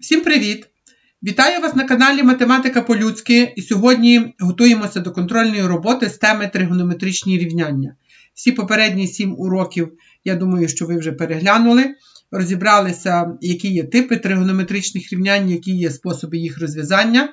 Всім привіт! Вітаю вас на каналі Математика по-людськи і сьогодні готуємося до контрольної роботи з теми тригонометричні рівняння. Всі попередні сім уроків, я думаю, що ви вже переглянули, розібралися, які є типи тригонометричних рівнянь, які є способи їх розв'язання.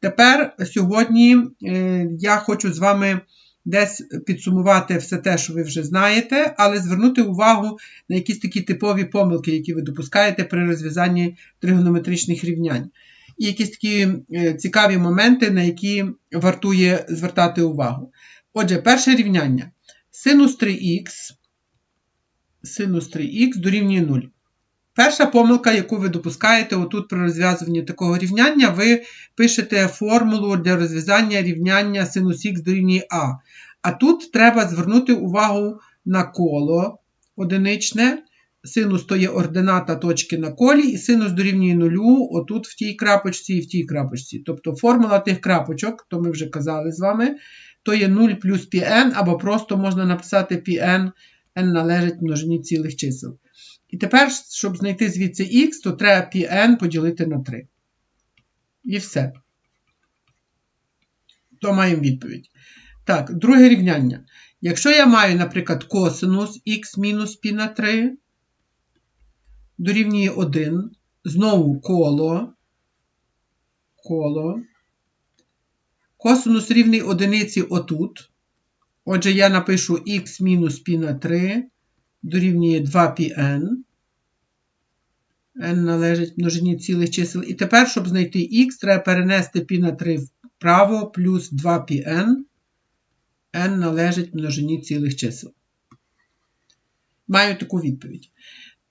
Тепер сьогодні е, я хочу з вами десь підсумувати все те, що ви вже знаєте, але звернути увагу на якісь такі типові помилки, які ви допускаєте при розв'язанні тригонометричних рівнянь. І якісь такі е, цікаві моменти, на які вартує звертати увагу. Отже, перше рівняння. Синус 3х синус 3х дорівнює 0. Перша помилка, яку ви допускаєте отут при розв'язуванні такого рівняння, ви пишете формулу для розв'язання рівняння синус х дорівнює А. А тут треба звернути увагу на коло одиничне. Синус то є ордината точки на колі, і синус дорівнює нулю, отут в тій крапочці і в тій крапочці. Тобто формула тих крапочок, то ми вже казали з вами, то є 0 плюс πn, або просто можна написати πn, n належить множині цілих чисел. І тепер, щоб знайти звідси х, то треба πn поділити на 3. І все. То маємо відповідь. Так, друге рівняння. Якщо я маю, наприклад, косинус х мінус π на 3, дорівнює 1, знову коло, коло, косинус рівний одиниці отут. Отже, я напишу х мінус π на 3 дорівнює 2πn. n належить множині цілих чисел. І тепер, щоб знайти х, треба перенести π на 3 вправо плюс 2πn. n належить множині цілих чисел. Маю таку відповідь.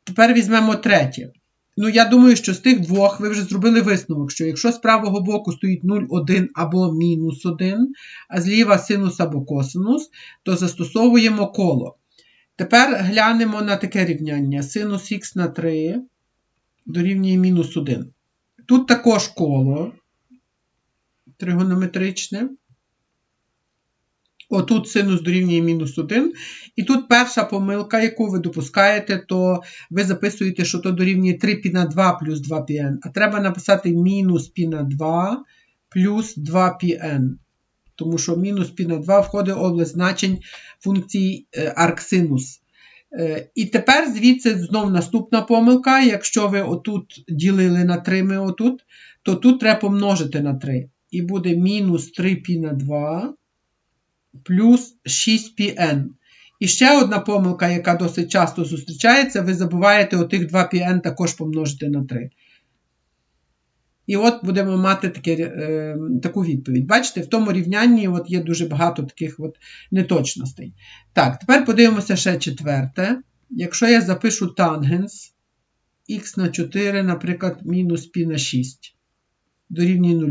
Тепер візьмемо третє. Ну, я думаю, що з тих двох ви вже зробили висновок, що якщо з правого боку стоїть 0, 1 або мінус 1, а зліва синус або косинус, то застосовуємо коло. Тепер глянемо на таке рівняння. Синус х на 3 дорівнює мінус 1. Тут також коло тригонометричне. Отут синус дорівнює мінус 1. І тут перша помилка, яку ви допускаєте, то ви записуєте, що то дорівнює 3 π на 2 плюс 2πn. А треба написати мінус π на 2 плюс 2πn. Тому що мінус π на 2 входить в область значень функції е, арксинус. Е, і тепер звідси знову наступна помилка. Якщо ви отут ділили на 3 ми отут, то тут треба помножити на 3. І буде мінус 3 π на 2 плюс 6πn. І ще одна помилка, яка досить часто зустрічається, ви забуваєте отих 2πn також помножити на 3. І от будемо мати таке, е, таку відповідь. Бачите, в тому рівнянні от є дуже багато таких от неточностей. Так, тепер подивимося ще четверте. Якщо я запишу тангенс х на 4, наприклад, мінус π на 6 дорівнює 0,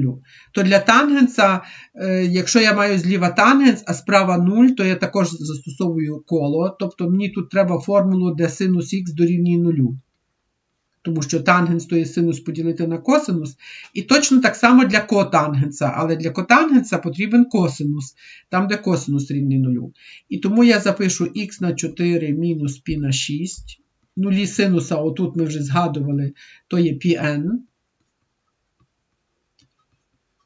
то для тангенса, е, якщо я маю зліва тангенс, а справа 0, то я також застосовую коло. Тобто мені тут треба формулу, де синус х дорівнює 0 тому що тангенс то є синус поділити на косинус. І точно так само для котангенса, але для котангенса потрібен косинус, там, де косинус рівний нулю. І тому я запишу х на 4 мінус π на 6. Нулі синуса, отут ми вже згадували, то є πn.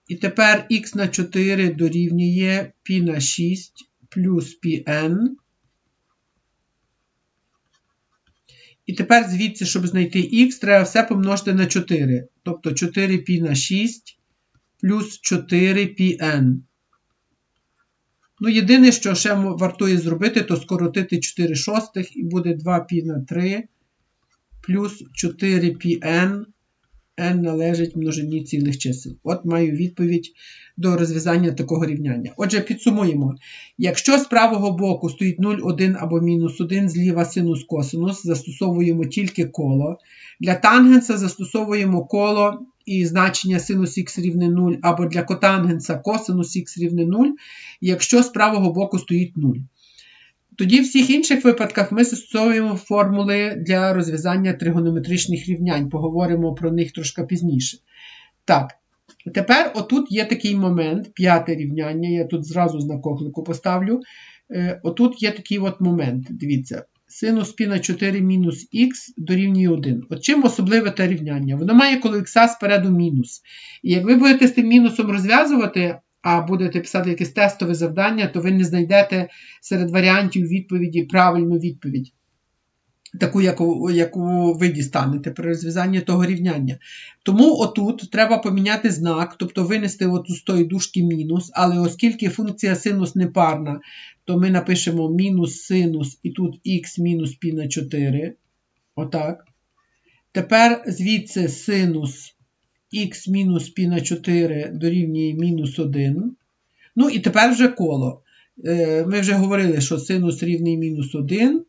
І тепер х на 4 дорівнює π на 6 плюс πn. І тепер звідси, щоб знайти х, треба все помножити на 4. Тобто 4π на 6 плюс 4πn. Ну, єдине, що ще вартує зробити, то скоротити 4 шостих і буде 2π на 3 плюс 4πn n належить множині цілих чисел. От маю відповідь до розв'язання такого рівняння. Отже, підсумуємо. Якщо з правого боку стоїть 0, 1 або мінус 1, зліва синус косинус, застосовуємо тільки коло. Для тангенса застосовуємо коло і значення синус х рівне 0, або для котангенса косинус х рівне 0, якщо з правого боку стоїть 0. Тоді в всіх інших випадках ми застосовуємо формули для розв'язання тригонометричних рівнянь. Поговоримо про них трошки пізніше. Так, тепер отут є такий момент, п'яте рівняння, я тут зразу знак оклику поставлю. Е, отут є такий от момент. Дивіться, Синус пі на 4 мінус х дорівнює 1. От чим особливе те рівняння? Воно має коло х спереду мінус. І як ви будете з тим мінусом розв'язувати, а будете писати якесь тестове завдання, то ви не знайдете серед варіантів відповіді правильну відповідь. Таку, яку, яку ви дістанете при розв'язанні того рівняння. Тому отут треба поміняти знак, тобто винести оту з тої дужки мінус, але оскільки функція синус непарна, то ми напишемо мінус синус і тут х мінус пі на 4. Отак. Тепер звідси синус х мінус пі на 4 дорівнює мінус 1. Ну і тепер вже коло. Е, ми вже говорили, що синус рівний мінус 1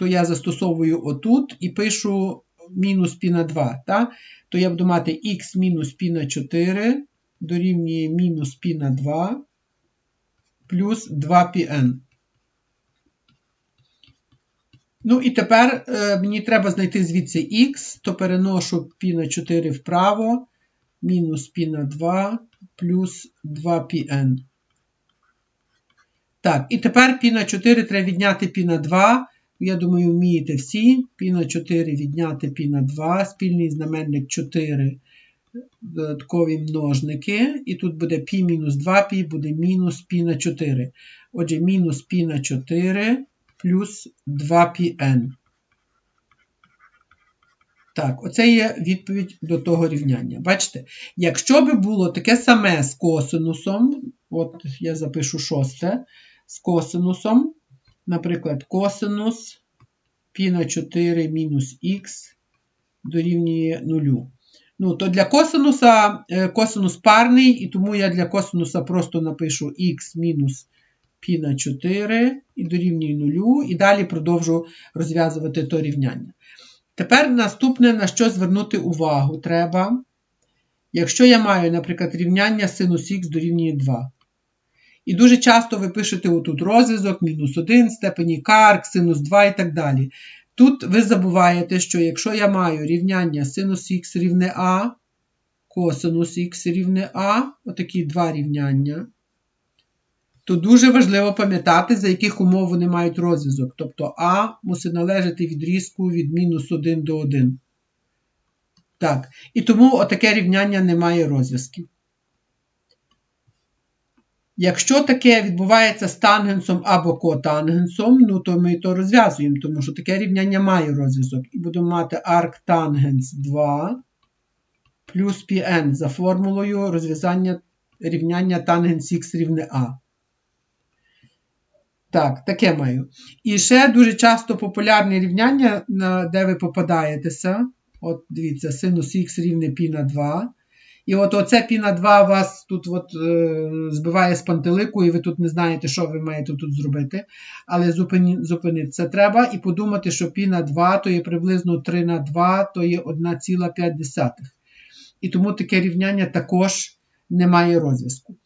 то я застосовую отут і пишу мінус пі на 2. Так? То я буду мати х мінус пі на 4 дорівнює мінус пі на 2 плюс 2πn. Ну і тепер е, мені треба знайти звідси х, то переношу π на 4 вправо, мінус π на 2 плюс 2πn. Так, і тепер π на 4 треба відняти π на 2. Я думаю, вмієте всі. Пі на 4 відняти пі на 2, спільний знаменник 4 додаткові множники. І тут буде пі мінус 2 пі, буде мінус пі на 4. Отже, мінус пі на 4 плюс 2πn. Так, оце є відповідь до того рівняння. Бачите? Якщо би було таке саме з косинусом, от я запишу шосте, з косинусом, Наприклад, косинус π на 4 мінус х дорівнює 0. Ну, то для косинуса е, косинус парний, і тому я для косинуса просто напишу х мінус π на 4 і дорівнює 0, і далі продовжу розв'язувати то рівняння. Тепер наступне, на що звернути увагу треба. Якщо я маю, наприклад, рівняння синус х дорівнює 2. І дуже часто ви пишете отут розв'язок, мінус 1, степені карк, синус 2 і так далі. Тут ви забуваєте, що якщо я маю рівняння синус х рівне А, косинус х рівне А, отакі два рівняння, то дуже важливо пам'ятати, за яких умов вони мають розв'язок. Тобто А мусить належати відрізку від мінус 1 до 1. Так, і тому отаке рівняння не має розв'язків. Якщо таке відбувається з тангенсом або котангенсом, ну то ми то розв'язуємо, тому що таке рівняння має розв'язок. І будемо мати арктангенс 2 плюс πn за формулою розв'язання рівняння тангенс х рівне А. Так, таке маю. І ще дуже часто популярне рівняння, де ви попадаєтеся. От дивіться, синус х рівне π на 2. І от оце піна 2 вас тут от, е, збиває з пантелику, і ви тут не знаєте, що ви маєте тут зробити. Але зупині, зупинитися треба і подумати, що піна 2 то є приблизно 3 на 2, то є 1,5. І тому таке рівняння також не має розв'язку.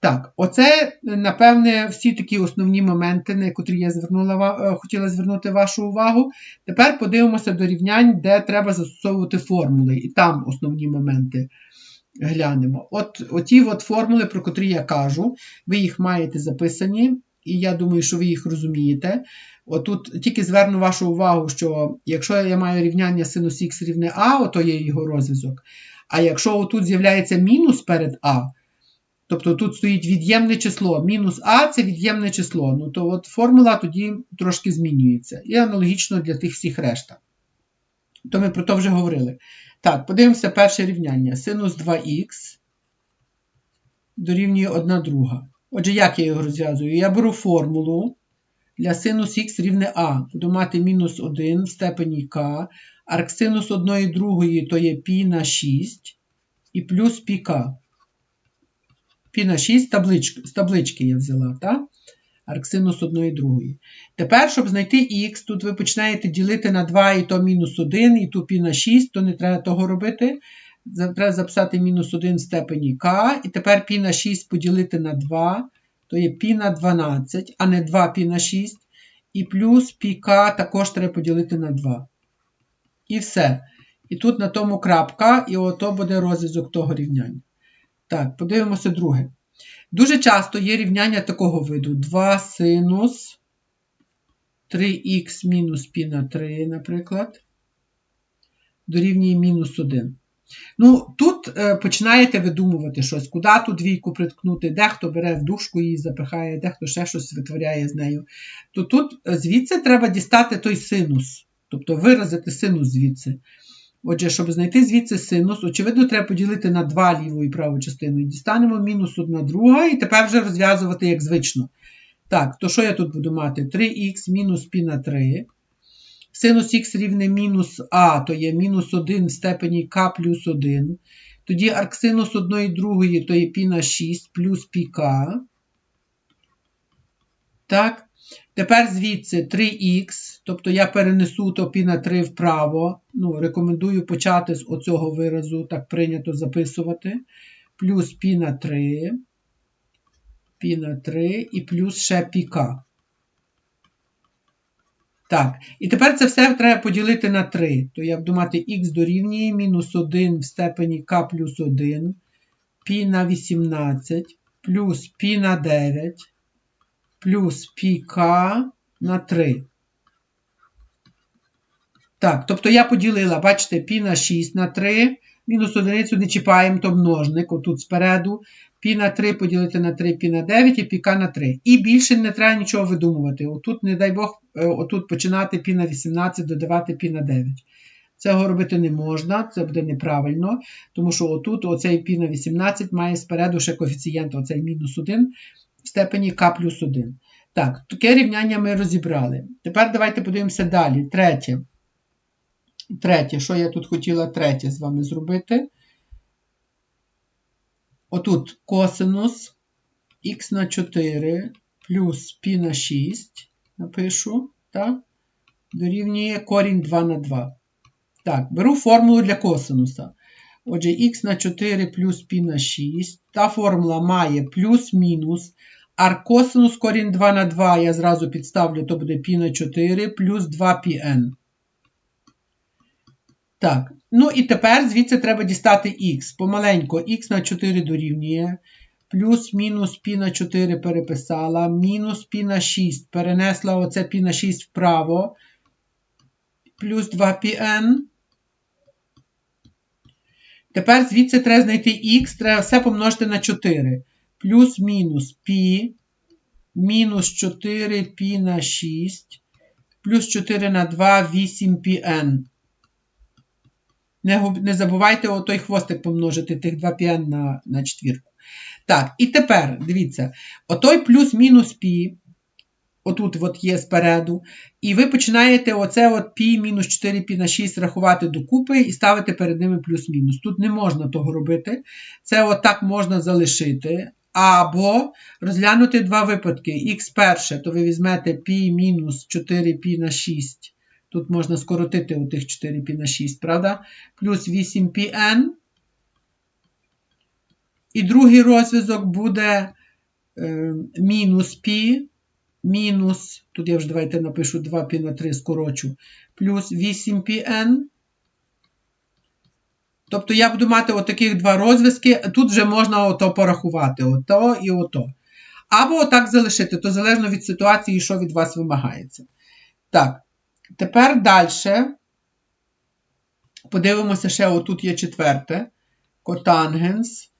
Так, оце, напевне, всі такі основні моменти, на які я звернула, е, хотіла звернути вашу увагу. Тепер подивимося до рівнянь, де треба застосовувати формули. І там основні моменти глянемо. От Оті от формули, про котрі я кажу, ви їх маєте записані, і я думаю, що ви їх розумієте. Отут тільки зверну вашу увагу, що якщо я маю рівняння синус х рівне А, то є його розв'язок. А якщо тут з'являється мінус перед А, тобто тут стоїть від'ємне число, мінус А це від'ємне число, ну то от формула тоді трошки змінюється. І аналогічно для тих всіх решта. То ми про то вже говорили. Так, подивимося перше рівняння. Синус 2х дорівнює 1 друга. Отже, як я його розв'язую? Я беру формулу для синус х рівне А. Буду мати мінус 1 в степені k. Арксинус 1 другої то є π на 6 і плюс πk. Π на 6 таблички, з таблички я взяла. так? арксинус 1 і 2. Тепер, щоб знайти х, тут ви починаєте ділити на 2 і то мінус 1, і то пі на 6, то не треба того робити. Треба записати мінус 1 в степені k, і тепер пі на 6 поділити на 2, то є пі на 12, а не 2 пі на 6. І плюс пі k також треба поділити на 2. І все. І тут на тому крапка, і ото буде розв'язок того рівняння. Так, подивимося друге. Дуже часто є рівняння такого виду: 2 синус 3х мінус пі на 3, наприклад, дорівнює мінус 1. Ну, тут е, починаєте видумувати щось, куди ту двійку приткнути, дехто бере в дужку її запихає, дехто ще щось витворяє з нею. То тут е, звідси треба дістати той синус, тобто виразити синус звідси. Отже, щоб знайти звідси синус, очевидно, треба поділити на 2 ліву і праву частину. І дістанемо мінус 1 друга, і тепер вже розв'язувати як звично. Так, то що я тут буду мати? 3х мінус пі на 3. Синус х рівне мінус а, то є мінус 1 в степені к плюс 1. Тоді арксинус 1 і 2 то є пі на 6 плюс пік. Так. Тепер звідси 3х, тобто я перенесу то пі на 3 вправо. Ну, Рекомендую почати з оцього виразу, так прийнято записувати. Плюс пі на 3, пі на 3 і плюс ще піка. Так, і тепер це все треба поділити на 3. То я буду мати х дорівнює мінус 1 в степені k плюс 1, пі на 18, плюс пі на 9, плюс пік на 3. Так, тобто я поділила, бачите, пі на 6 на 3, мінус одиницю не чіпаємо, то множник, отут спереду. Пі на 3 поділити на 3 пі на 9 і піка на 3. І більше не треба нічого видумувати. Отут, не дай Бог, е, отут починати пі на 18, додавати пі на 9. Цього робити не можна, це буде неправильно, тому що отут оцей пі на 18 має спереду ще коефіцієнт, оцей мінус 1 в степені k плюс 1. Так, таке рівняння ми розібрали. Тепер давайте подивимося далі. Третє. Третє, що я тут хотіла третє з вами зробити? Отут косинус х на 4 плюс π на 6, напишу, так? Дорівнює корінь 2 на 2. Так, беру формулу для косинуса. Отже, х на 4 плюс π на 6. Та формула має плюс-мінус. А косинус корінь 2 на 2 я зразу підставлю, то буде π на 4 плюс 2πn. Так, ну і тепер звідси треба дістати х. Помаленько х на 4 дорівнює. Плюс мінус π на 4 переписала. Мінус π на 6. Перенесла оце π на 6 вправо. Плюс 2πn. Тепер звідси треба знайти х, треба все помножити на 4. Плюс мінус π. Мінус 4 π на 6. Плюс 4 на 2, 8 πn. Не не забувайте отой хвостик помножити тих 2 пі на на четвірку. Так, і тепер, дивіться, отой плюс-мінус пі, отут от є спереду. І ви починаєте оце от пі мінус 4 пі на 6 рахувати докупи і ставити перед ними плюс-мінус. Тут не можна того робити. Це от так можна залишити. Або розглянути два випадки. Х перше, то ви візьмете пі мінус 4 пі на 6. Тут можна скоротити у тих 4 пі на 6, правда? Плюс 8 πn І другий розв'язок буде е, мінус пі мінус, тут я вже давайте напишу 2 π на 3 скорочу, плюс 8 πn. Тобто я буду мати отаких два розв'язки. Тут вже можна ото порахувати, ото і ото. Або отак залишити, то залежно від ситуації, що від вас вимагається. Так. Тепер далі подивимося ще, отут є четверте. Котангенс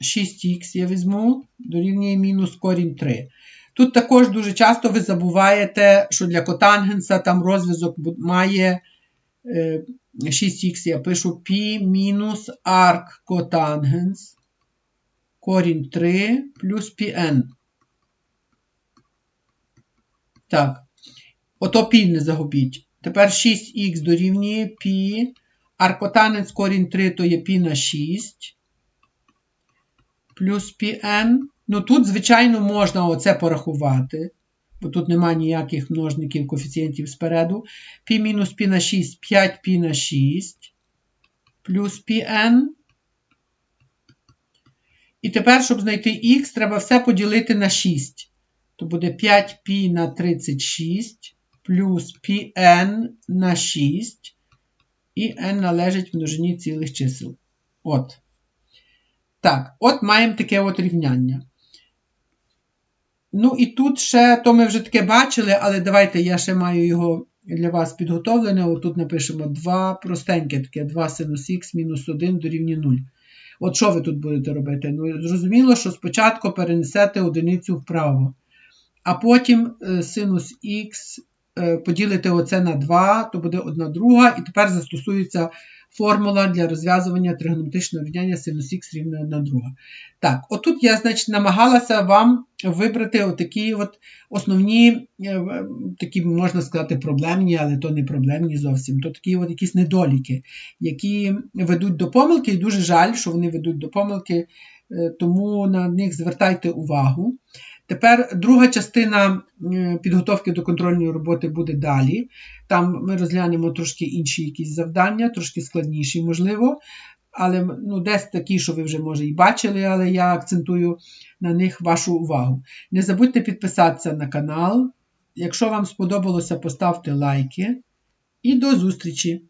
6х я візьму, дорівнює мінус корінь 3. Тут також дуже часто ви забуваєте, що для котангенса там розв'язок має е, 6х, я пишу π мінус арк котангенс. Корінь 3 плюс πn. Так. Ото пі не загубіть. Тепер 6х дорівнює пі. Аркотанець корінь 3 то є пі на 6. Плюс пін. Ну тут, звичайно, можна оце порахувати. Бо тут немає ніяких множників коефіцієнтів спереду. Пі мінус пі на 6, 5 пі на 6. Плюс πn. І тепер, щоб знайти х, треба все поділити на 6. То буде 5 π на 36 плюс pn на 6, і n належить множині цілих чисел. От. Так, от маємо таке от рівняння. Ну і тут ще, то ми вже таке бачили, але давайте я ще маю його для вас підготовлене. Отут напишемо 2 простеньке таке, 2 синус х мінус 1 дорівнює 0. От що ви тут будете робити? Ну, зрозуміло, що спочатку перенесете одиницю вправо, а потім е, синус х е, поділите оце на 2, то буде 1 друга, і тепер застосується формула для розв'язування тригонометричного рівняння синус х рівно 1 друга. Так, отут я, значить, намагалася вам вибрати отакі от основні, е, такі, можна сказати, проблемні, але то не проблемні зовсім, то такі от якісь недоліки, які ведуть до помилки, і дуже жаль, що вони ведуть до помилки, е, тому на них звертайте увагу. Тепер друга частина е, підготовки до контрольної роботи буде далі. Там ми розглянемо трошки інші якісь завдання, трошки складніші, можливо. Але ну, десь такі, що ви вже може і бачили, але я акцентую на них вашу увагу. Не забудьте підписатися на канал. Якщо вам сподобалося, поставте лайки. І до зустрічі!